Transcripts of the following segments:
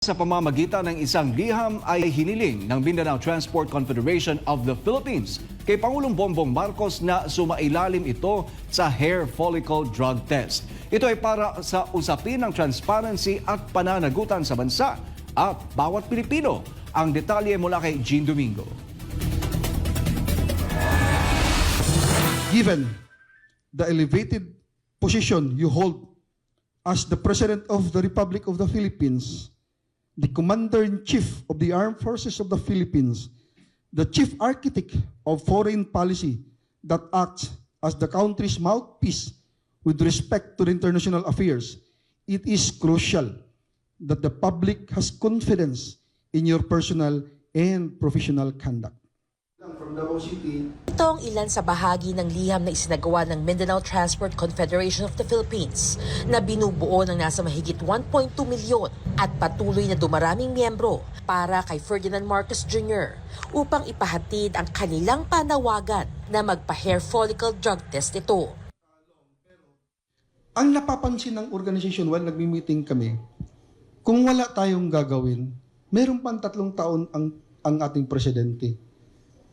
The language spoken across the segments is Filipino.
Sa pamamagitan ng isang liham ay hiniling ng Mindanao Transport Confederation of the Philippines kay Pangulong Bongbong Marcos na sumailalim ito sa hair follicle drug test. Ito ay para sa usapin ng transparency at pananagutan sa bansa at bawat Pilipino. Ang detalye mula kay Jean Domingo. given the elevated position you hold as the President of the Republic of the Philippines, the Commander-in-Chief of the Armed Forces of the Philippines, the Chief Architect of Foreign Policy that acts as the country's mouthpiece with respect to international affairs, it is crucial that the public has confidence in your personal and professional conduct. From Davao City, Ito ang ilan sa bahagi ng liham na isinagawa ng Mindanao Transport Confederation of the Philippines na binubuo ng nasa mahigit 1.2 milyon at patuloy na dumaraming miyembro para kay Ferdinand Marcos Jr. upang ipahatid ang kanilang panawagan na magpa-hair follicle drug test ito. ang napapansin ng organization while nagmi-meeting kami, kung wala tayong gagawin, meron pang tatlong taon ang, ang ating presidente.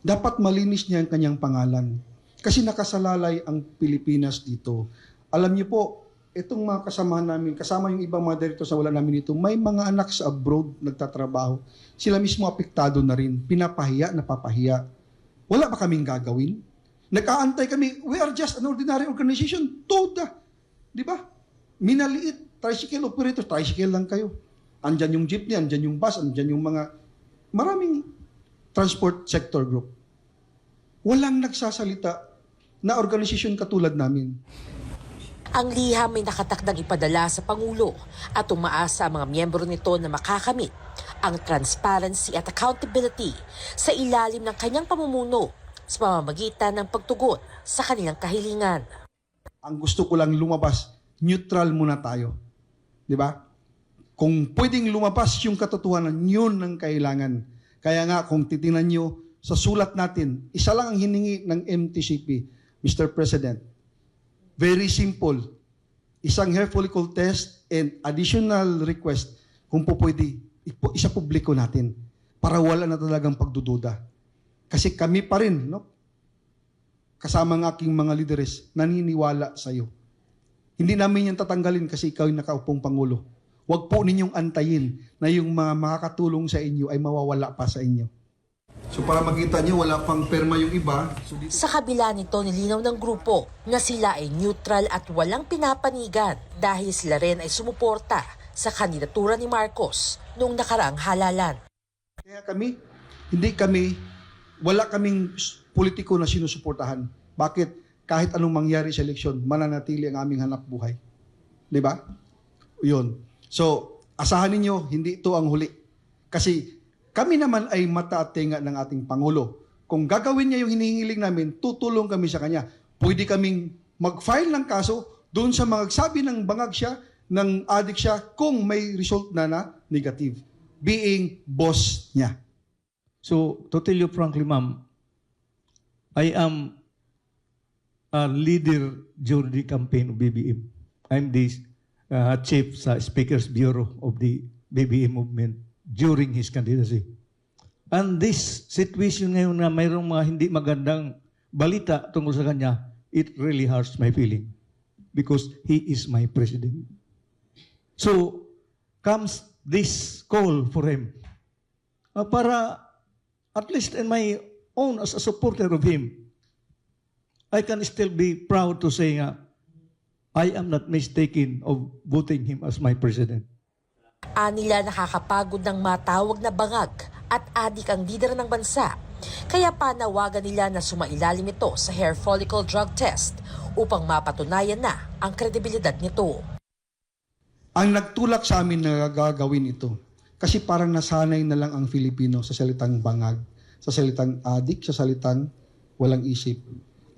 Dapat malinis niya ang kanyang pangalan. Kasi nakasalalay ang Pilipinas dito. Alam niyo po, itong mga kasama namin, kasama yung ibang mga directors na wala namin dito, may mga anak sa abroad nagtatrabaho. Sila mismo apektado na rin. Pinapahiya, napapahiya. Wala ba kaming gagawin? Nag-aantay kami, we are just an ordinary organization. Toda. Di ba? Minaliit, tricycle operator, tricycle lang kayo. Andyan yung jeepney, andyan yung bus, andyan yung mga maraming transport sector group. Walang nagsasalita na organisasyon katulad namin. Ang liham ay nakatakdang ipadala sa Pangulo at umaasa ang mga miyembro nito na makakamit ang transparency at accountability sa ilalim ng kanyang pamumuno sa pamamagitan ng pagtugon sa kanilang kahilingan. Ang gusto ko lang lumabas, neutral muna tayo. Di ba? Kung pwedeng lumabas yung katotohanan, yun ang kailangan. Kaya nga, kung titingnan nyo sa sulat natin, isa lang ang hiningi ng MTCP, Mr. President. Very simple. Isang hair follicle test and additional request kung po pwede, isa publiko natin para wala na talagang pagdududa. Kasi kami pa rin, no? kasama ng aking mga lideres, naniniwala sa iyo. Hindi namin yan tatanggalin kasi ikaw yung nakaupong Pangulo. Huwag po ninyong antayin na yung mga makakatulong sa inyo ay mawawala pa sa inyo. So para makita niyo, wala pang perma yung iba. So dito, Sa kabila nito, nilinaw ng grupo na sila ay neutral at walang pinapanigan dahil sila rin ay sumuporta sa kandidatura ni Marcos noong nakaraang halalan. kaya kami, hindi kami, wala kaming politiko na sinusuportahan. Bakit? Kahit anong mangyari sa eleksyon, mananatili ang aming hanap buhay. Di ba? Yun. So, asahan ninyo, hindi ito ang huli. Kasi kami naman ay mata at tenga ng ating Pangulo. Kung gagawin niya yung hinihingiling namin, tutulong kami sa kanya. Pwede kaming mag-file ng kaso doon sa mga sabi ng bangag siya, ng addict siya, kung may result na na negative. Being boss niya. So, to tell you frankly, ma'am, I am a leader during the campaign of BBM. I'm the uh, chief sa Speaker's Bureau of the BBM movement during his candidacy. And this situation ngayon na mayroong mga hindi magandang balita tungkol sa kanya, it really hurts my feeling because he is my president. So, comes this call for him uh, para at least in my own as a supporter of him, I can still be proud to say nga, I am not mistaken of voting him as my president. Anila nakakapagod ng matawag na bangag at adik ang lider ng bansa. Kaya panawagan nila na sumailalim ito sa hair follicle drug test upang mapatunayan na ang kredibilidad nito. Ang nagtulak sa amin na gagawin ito, kasi parang nasanay na lang ang Filipino sa salitang bangag, sa salitang adik, sa salitang walang isip.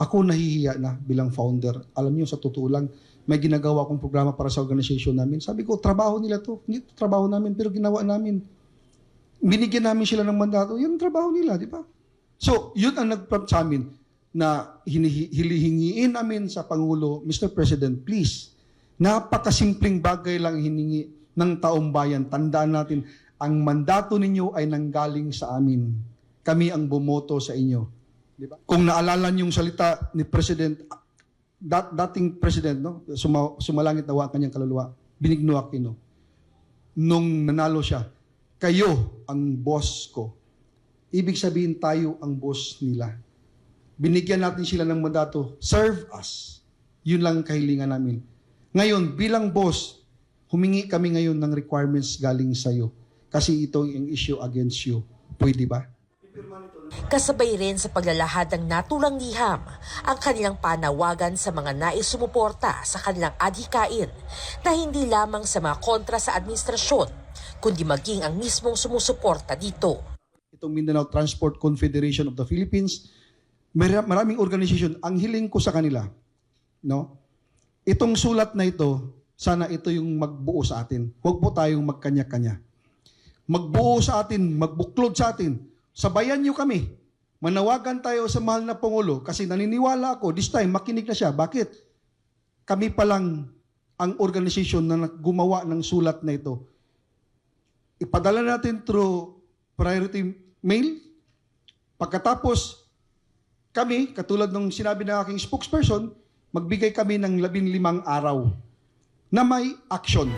Ako nahihiya na bilang founder. Alam niyo, sa totoo lang, may ginagawa akong programa para sa organization namin. Sabi ko, trabaho nila to. Hindi to trabaho namin, pero ginawa namin. Binigyan namin sila ng mandato. Yun ang trabaho nila, di ba? So, yun ang nag-prompt sa amin na hinihi- hilihingiin namin sa Pangulo, Mr. President, please, napakasimpleng bagay lang hiningi ng taong bayan. Tandaan natin, ang mandato ninyo ay nanggaling sa amin. Kami ang bumoto sa inyo. Di ba? Kung naalala niyo yung salita ni President, dat, dating President, no? Suma, sumalangit na ang kanyang kaluluwa, Benigno Aquino, nung nanalo siya, kayo ang boss ko. Ibig sabihin tayo ang boss nila. Binigyan natin sila ng mandato, serve us. Yun lang ang kahilingan namin. Ngayon, bilang boss, humingi kami ngayon ng requirements galing sa'yo. Kasi ito yung issue against you. Pwede ba? Kasabay rin sa paglalahad ng naturang liham ang kanilang panawagan sa mga nais sumuporta sa kanilang adhikain na hindi lamang sa mga kontra sa administrasyon, kundi maging ang mismong sumusuporta dito. Itong Mindanao Transport Confederation of the Philippines, mara- maraming organisasyon, ang hiling ko sa kanila, no? Itong sulat na ito, sana ito yung magbuo sa atin. Huwag po tayong magkanya-kanya. Magbuo sa atin, magbuklod sa atin. Sabayan niyo kami. Manawagan tayo sa mahal na Pangulo kasi naniniwala ako, this time, makinig na siya. Bakit? Kami pa lang ang organisasyon na gumawa ng sulat na ito. Ipadala natin through priority mail. Pagkatapos, kami, katulad ng sinabi ng aking spokesperson, magbigay kami ng labing limang araw na may action.